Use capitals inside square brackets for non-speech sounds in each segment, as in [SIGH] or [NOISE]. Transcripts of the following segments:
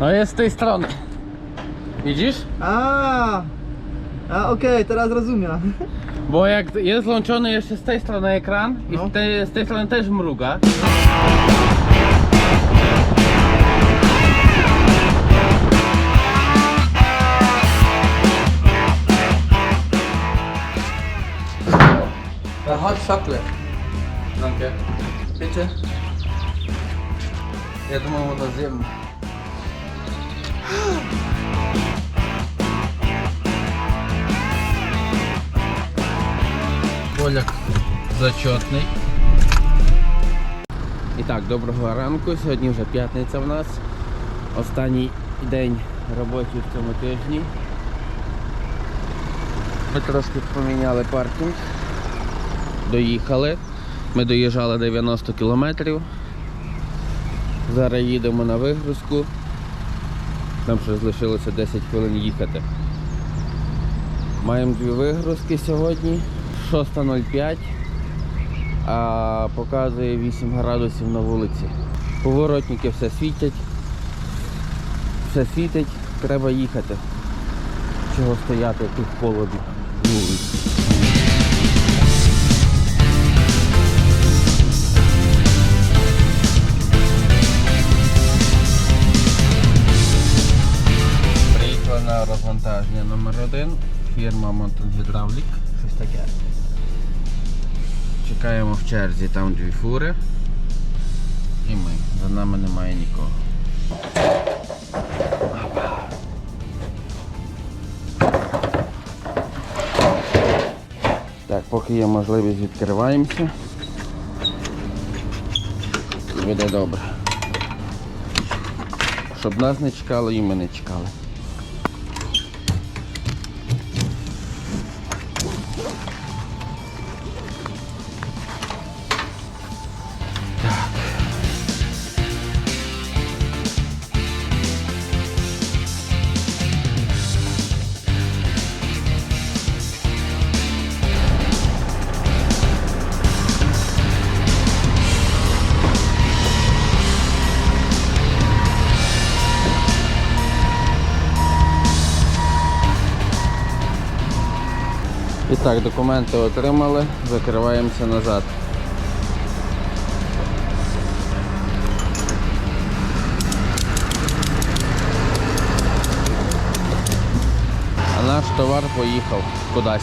No jest z tej strony. Widzisz? A, a okej, teraz rozumiem. Bo jak jest włączony jeszcze z tej strony ekran No. i z tej, z tej strony też mruga. No The hot chocolate. Dziękuję. Wiecie? Ja to mam to zjem. Поляк зачетний. І так, доброго ранку. Сьогодні вже п'ятниця в нас. Останній день робочий в цьому тижні. Ми трошки поміняли паркінг. Доїхали. Ми доїжджали 90 кілометрів. Зараз їдемо на вигрузку. Нам ще залишилося 10 хвилин їхати. Маємо дві вигрузки сьогодні. 6.05, а показує 8 градусів на вулиці. Поворотники все світять. Все світить, треба їхати. Чого стояти тут холодно. Номер 1 фірма Mountain Hydraulic, щось таке. Чекаємо в черзі, там дві фури. І ми. За нами немає нікого. Так, поки є можливість відкриваємося. Буде добре. Щоб нас не чекали і ми не чекали. Так, документи отримали, закриваємося назад. А наш товар поїхав кудись.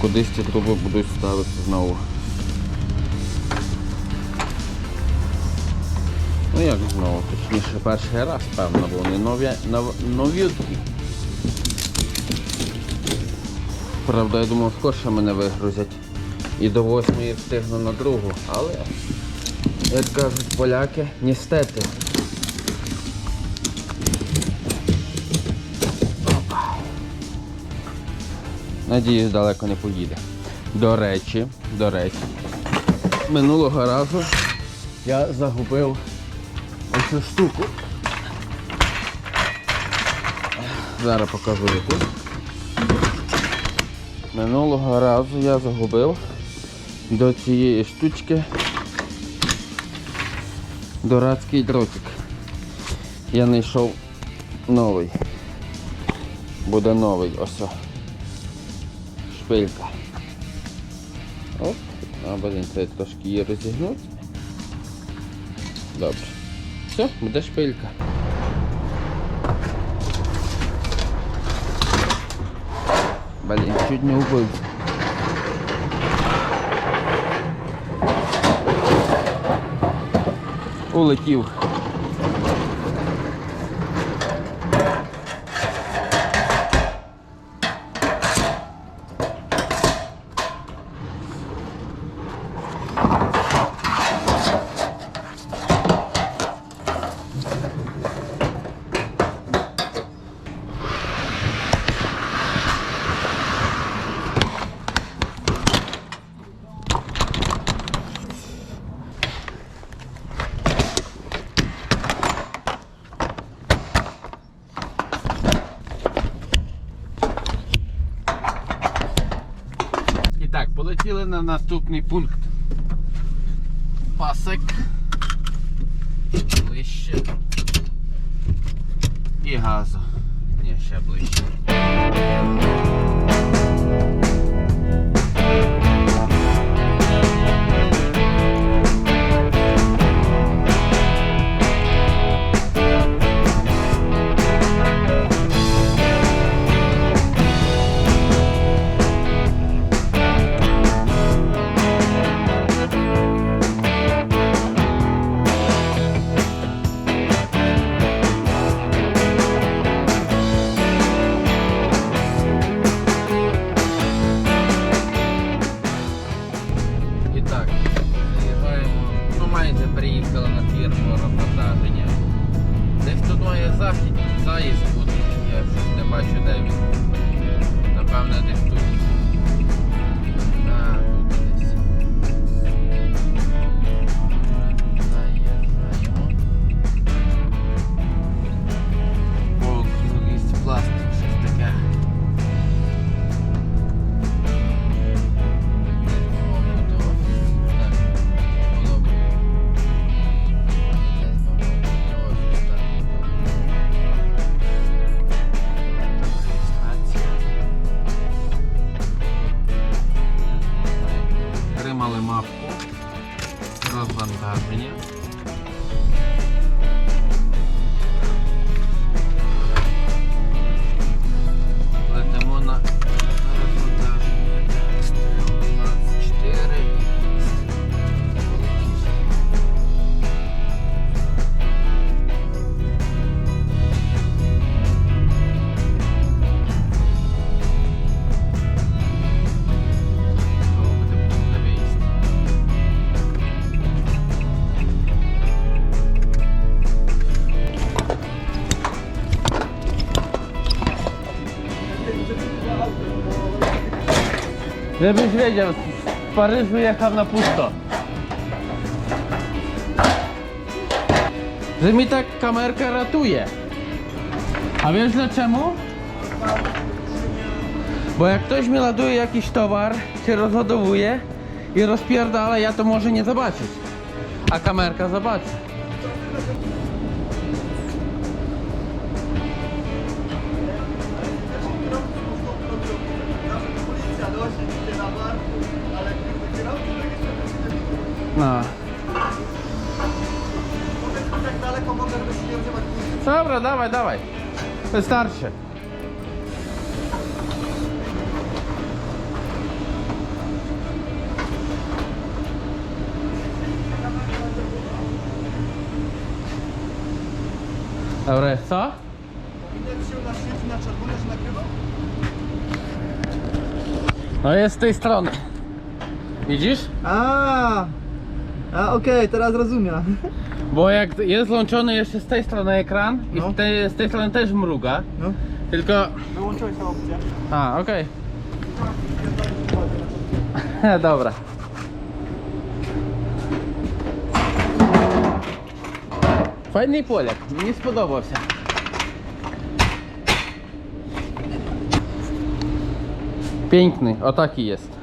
Кудись ці труби будуть ставити знову. Ну як знову, точніше перший раз, певно, бо вони нові, нов, новітні. Правда, я думав, скорше мене вигрузять. І до восьмої встигну на другу, але, як кажуть поляки, ністети. Надіюсь, далеко не поїде. До речі, до речі, минулого разу я загубив оцю штуку. Зараз покажу яку. Минулого разу я загубив до цієї штучки дурацький дротик. Я знайшов новий. Буде новий ось. Шпилька. Оп. А, блін, це трошки її розігнути. Добре. Все, буде шпилька. Блін, чуть не убыл. Улетів. І так, полетіли на наступний пункт. Пасик. ближче. І газу. Ні, ще ближче. Захід, заїзд буде. Я щось не бачу, де він. Напевно, десь тут. Żebyś wiedział, w Paryżu jechał na pusto. Że mi tak kamerka ratuje. A wiesz dlaczego? Bo jak ktoś mi ładuje jakiś towar, się rozładowuje i rozpierdala, ja to może nie zobaczyć. A kamerka zobaczy. Dobra, dawaj, dawaj. Wystarczy. Dobra, co? Się na świeci na czerwono, że nagrywał? No jest z tej strony. Widzisz? A, a okej, teraz rozumiem. Bo jak jest łączony jeszcze z tej strony ekran no. i z tej, z tej strony też mruga. No. Tylko... Wyłączyłeś tę opcję. A, okej. Okay. [LAUGHS] Dobra. Fajny Polak, nie spodobał się. Piękny, o taki jest.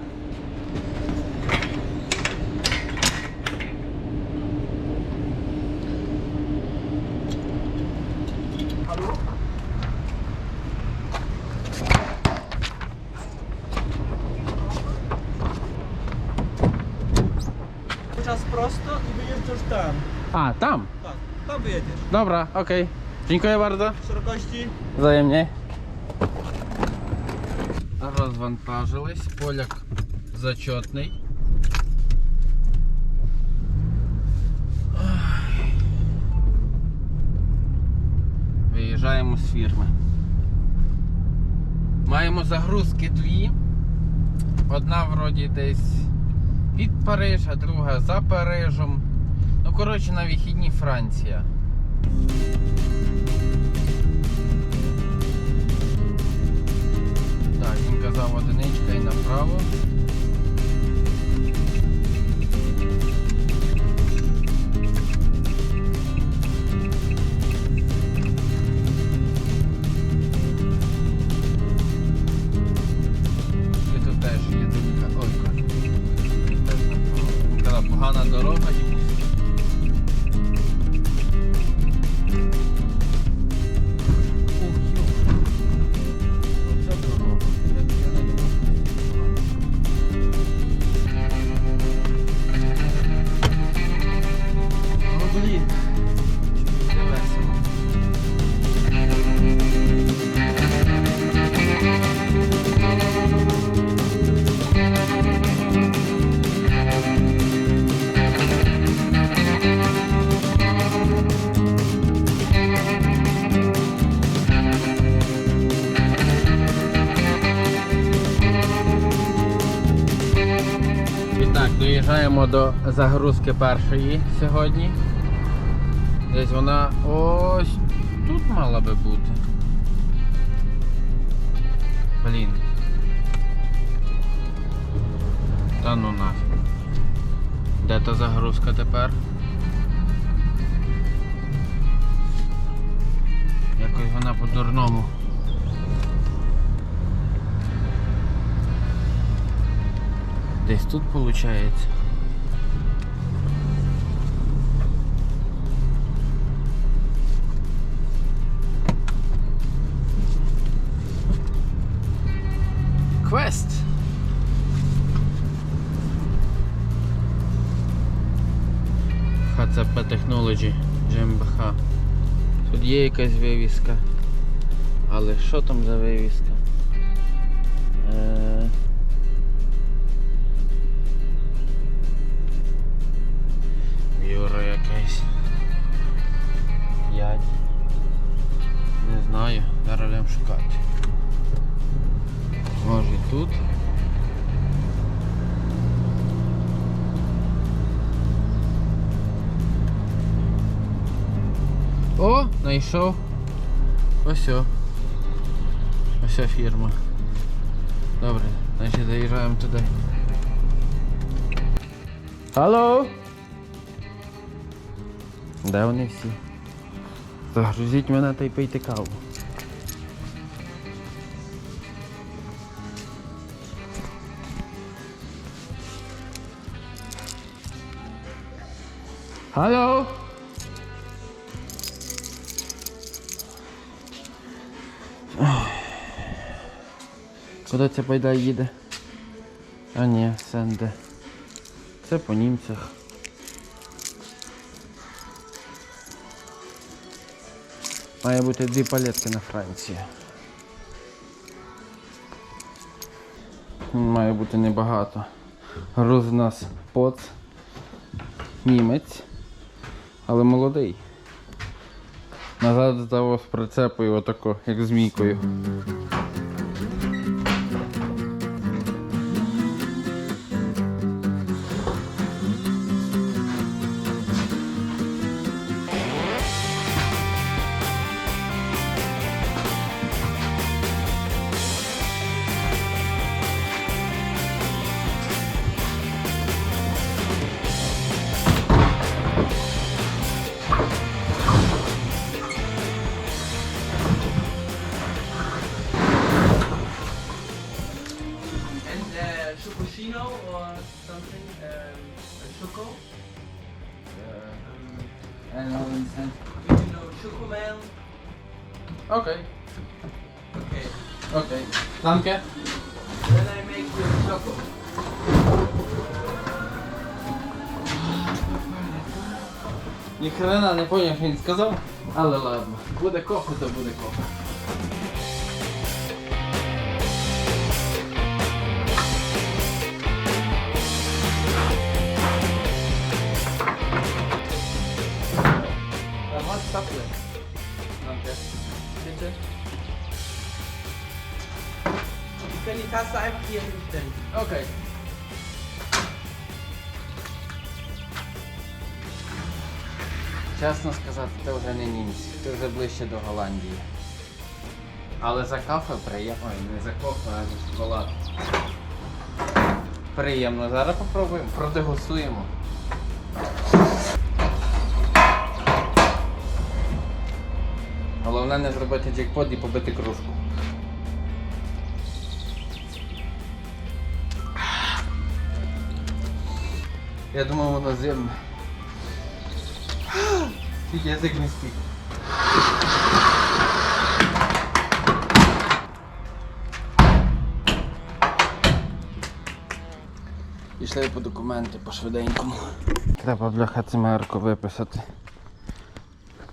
Dobra, okej. Dziękuję bardzo. Szerokości. Wzajemnie. Розвантажились. Поляк зачетний. Виїжджаємо з фірми. Маємо загрузки дві. Одна вроді десь під Париж, а друга за Парижем. Ну, коротше, на вихідні Франція. Так, він казав одиничка і направо. І тут загрузки першої сьогодні. Десь вона ось тут мала би бути. Блін. Та ну нафіг. Де та загрузка тепер? Якось вона по-дурному. Десь тут виходить. Є якась вивіска. Але що там за вивіска? Е... Юра якийсь. П'ять. Не знаю, зараз будемо шукати. Може тут. Знайшов. Ось. о. Ось о фірма. Добре, значить заїжджаємо туди. Алло! Де вони всі? Загрузіть мене та й пийте каву. Алло! Куди ця байда їде? А ні, Сенде. Це по німцях. Має бути дві палетки на Франції. Має бути небагато. Груз у нас поц. Німець. Але молодий. Назад здавав з прицепою отако, як змійкою. I know Vincent. Do you know Chocoman? Окей, Okay. окей. Danke. Then I make you a Choco. Ніхрена не поняв, що він сказав, але ладно. Буде кофе, то буде кофе. Hot chocolate. Danke. Bitte. Ich kann die Tasse einfach hier hinstellen. Окей. Чесно сказати, це вже не німці, це вже ближче до Голландії. Але за кафе приємно, Ой, не за кофе, а за шоколад. Приємно. Зараз попробуємо, продегустуємо. Головне не зробити джекпот і побити кружку. Я думав воно зимне. Тільки язик не спів. Пішли по документи по швиденькому. Треба бляха цимерку виписати.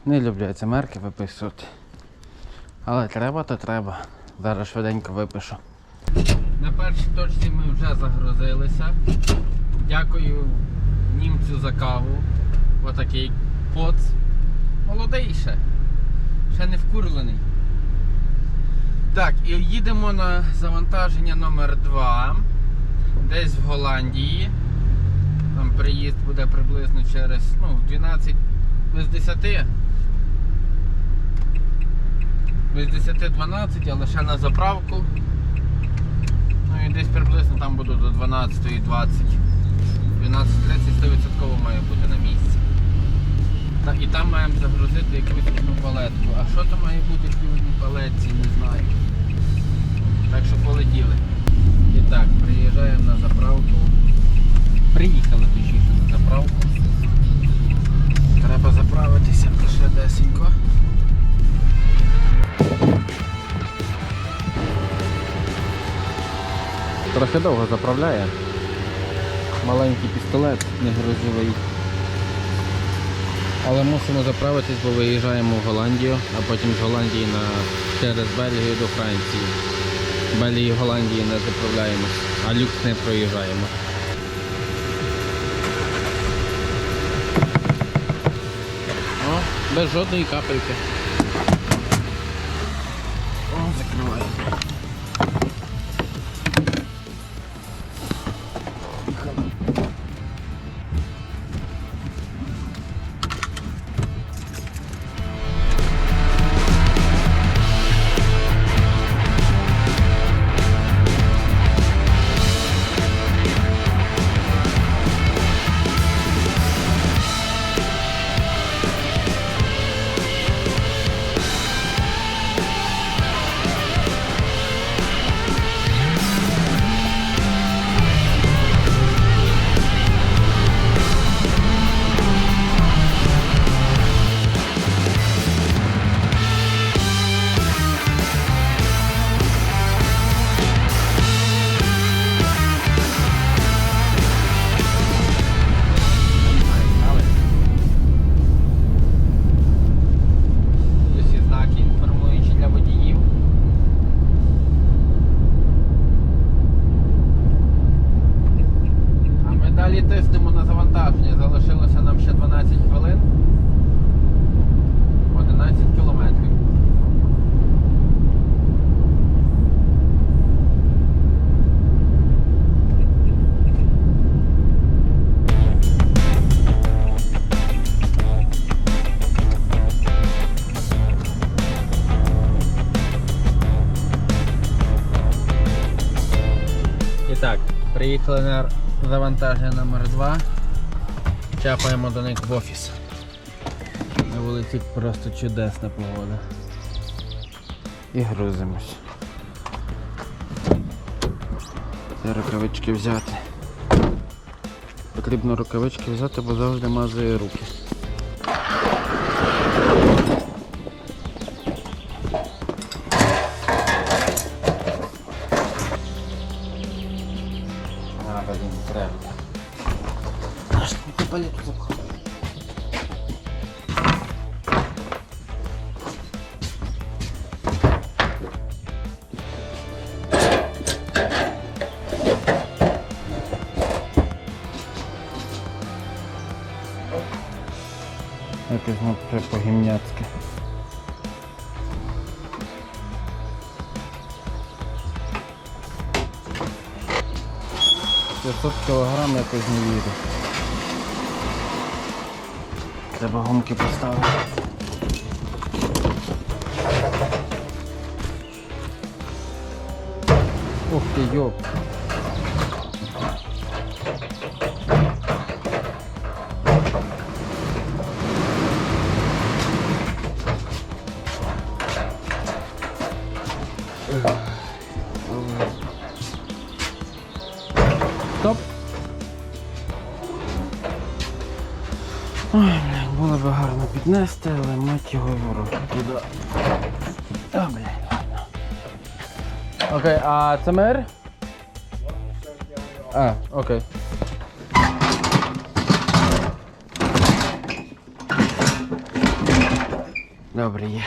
Не люблю цимерки виписувати. Але треба, то треба. Зараз швиденько випишу. На першій точці ми вже загрузилися. Дякую німцю за каву. Отакий поц. Молодий ще. Ще не вкурлений. Так, і їдемо на завантаження номер 2 десь в Голландії. приїзд буде приблизно через ну, 12 без 10. Без 10-12, але ще на заправку. Ну і десь приблизно там буду до 12-20. 12.30 100% має бути на місці. І там маємо загрузити якусь одну палетку. А що там має бути в тій одній палетці, не знаю. Так що полетіли. І так, приїжджаємо на заправку. Приїхали точніше на заправку. Треба заправитися ще десенько. Трохи довго заправляє. Маленький пістолет, не грузовий. Але мусимо заправитись, бо виїжджаємо в Голландію, а потім з Голландії на, через Бельгію до Франції. В Бельгії Голландії не заправляємось, а люкс не проїжджаємо. О, без жодної капельки. О, закриваємо. На завантаження номер 2 Чапаємо до них в офіс. На вулиці просто чудесна погода. І грузимось. Рукавички взяти. Потрібно рукавички взяти, бо завжди мазує руки. 500 кілограм якось не вірю. Треба гумки поставити. Ух ти, йоп. Піднести, але мать його ворог. Туди. А, блядь, ладно. Окей, а це мир? А, окей. Добре, є.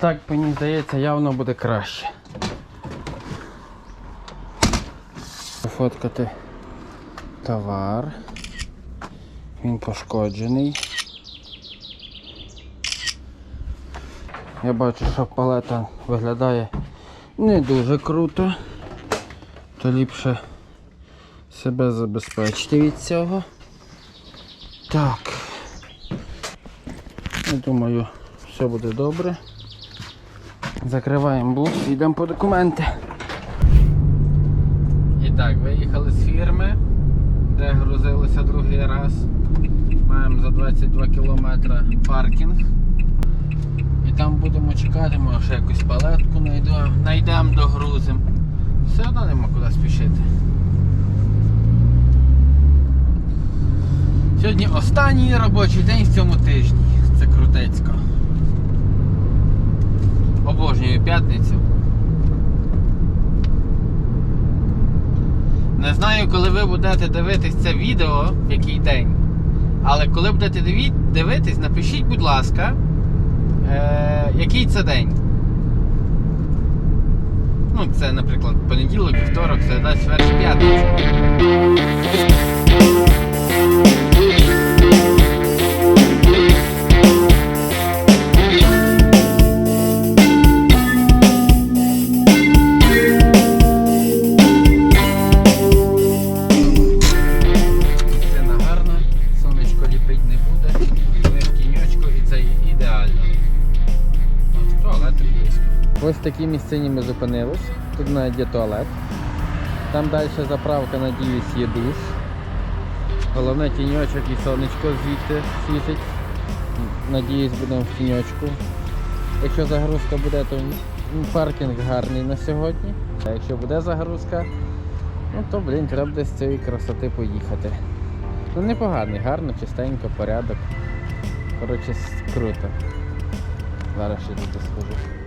Так, мені здається, явно буде краще. Пофоткати товар. Він пошкоджений. Я бачу, що палета виглядає не дуже круто. То ліпше себе забезпечити від цього. Так. Я думаю, все буде добре. Закриваємо бус йдемо по документи. І так, виїхали з фірми, де грузилися другий раз. Маємо за 22 кілометри паркінг. І там будемо чекати, може якусь палетку знайдемо догрузимо. Все одно нема куди спішити. Сьогодні останній робочий день в цьому тижні. Це крутецько. Обожнюю п'ятницю. Не знаю, коли ви будете дивитись це відео, в який день. Але коли будете дивитись, напишіть, будь ласка, е- який це день. Ну, це, наприклад, понеділок, вівторок, середа, четвер, п'ятниця. Такій місцині ми зупинились. Тут навіть є туалет. Там далі заправка, надіюсь, є душ. Головне тіньочок і сонечко звідти світить. Надіюсь, будемо в тіньочку. Якщо загрузка буде, то паркінг гарний на сьогодні. А якщо буде загрузка, ну то блін, треба буде з цієї красоти поїхати. Ну непоганий, гарно, чистенько, порядок. Коротше, круто. Зараз ще тут схожу.